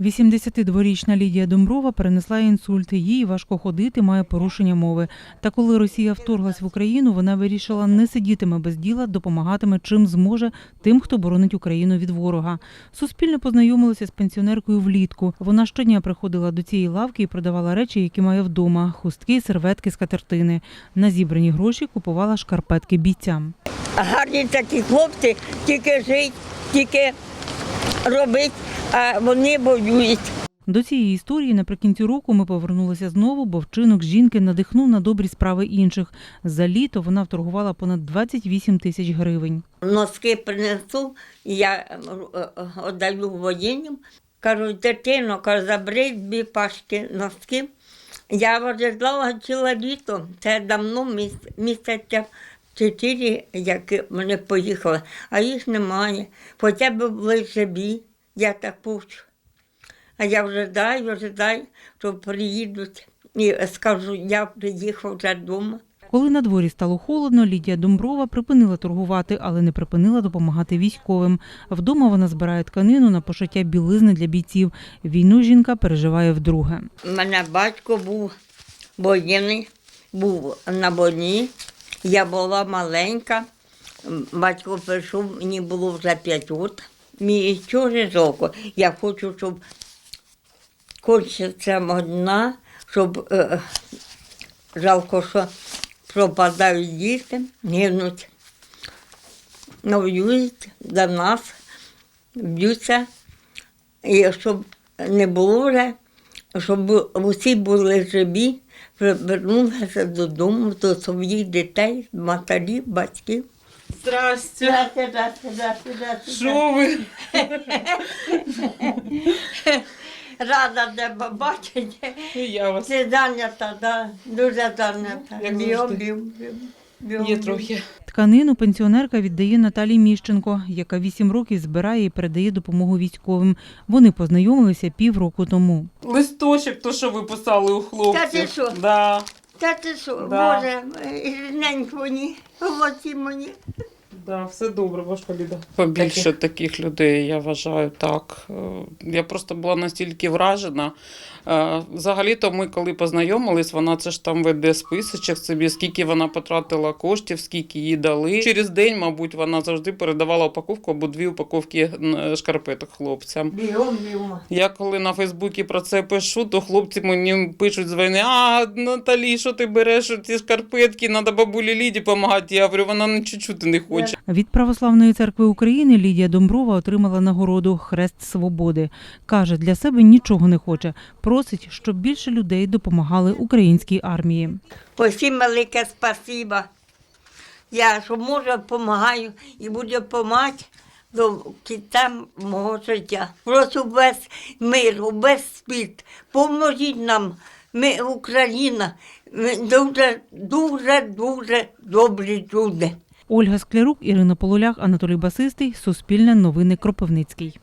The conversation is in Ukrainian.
82-річна Лідія Домброва перенесла інсульт. Їй важко ходити, має порушення мови. Та коли Росія вторглась в Україну, вона вирішила не сидітиме без діла, допомагатиме чим зможе тим, хто боронить Україну від ворога. Суспільне познайомилося з пенсіонеркою влітку. Вона щодня приходила до цієї лавки і продавала речі, які має вдома: хустки, серветки, скатертини. На зібрані гроші купувала шкарпетки бійцям. Гарні такі хлопці, тільки жить, тільки робить, а вони воюють. До цієї історії наприкінці року ми повернулися знову, бо вчинок жінки надихнув на добрі справи інших. За літо вона вторгувала понад 28 тисяч гривень. Носки принесу, я е, е, віддаю воєнним. Кажу, дитино, кажу, забери дві пачки носків. Я ціле літо, це давно міс- місяця чотири, як вони поїхали, а їх немає. Хоча б були живі, я так пущу. А я вжидаю, вжидаю, що приїдуть і скажу, я приїхав вже вдома. Коли на дворі стало холодно, Лідія Домброва припинила торгувати, але не припинила допомагати військовим. Вдома вона збирає тканину на пошиття білизни для бійців. Війну жінка переживає вдруге. У мене батько був воєнний, був на війні. Я була маленька. Батько прийшов, мені було вже 5 років. Мені чуже жалко. Я хочу, щоб кончиться одна, щоб е, жалко, що пропадають діти, гинуть. Ну, воюють за нас, б'ються. І щоб не було вже, щоб усі були живі, повернулися додому до своїх дітей, матерів, батьків. Здрасте. Здрасте, здрасте, здрасте, здрасте. Що ви? Рада тебе бачити. І я вас. Ти зайнята, да, дуже зайнята. Як завжди. бігом, Є трохи. Тканину пенсіонерка віддає Наталі Міщенко, яка вісім років збирає і передає допомогу військовим. Вони познайомилися півроку тому. Листочок, то, що ви писали у хлопців. Та ти що? Да. Та ти що, Да. Боже, рідненько мені, голосі мені. Да, все добре, ваша Ліда. Побільше таких людей, я вважаю, так. Е, Я просто була настільки вражена. Е, Взагалі-то ми, коли познайомились, вона це ж там веде списочок собі, скільки вона потратила коштів, скільки їй дали. Через день, мабуть, вона завжди передавала упаковку або дві упаковки шкарпеток хлопцям. Бігом, бігом. Я коли на Фейсбуці про це пишу, то хлопці мені пишуть з війни, а Наталі, що ти береш ці шкарпетки, треба бабулі Ліді допомагати. Я говорю, вона чути не хоче. Від Православної церкви України Лідія Домброва отримала нагороду Хрест Свободи. Каже, для себе нічого не хоче. Просить, щоб більше людей допомагали українській армії. Усім велике спасибо. Я що можу, допомагаю і буду допомагати до кінця мого життя. Прошу весь мир, весь світ. Поможіть нам. Ми Україна. Ми дуже, дуже, дуже добрі люди. Ольга Склярук, Ірина Полулях, Анатолій Басистий, Суспільне новини Кропивницький.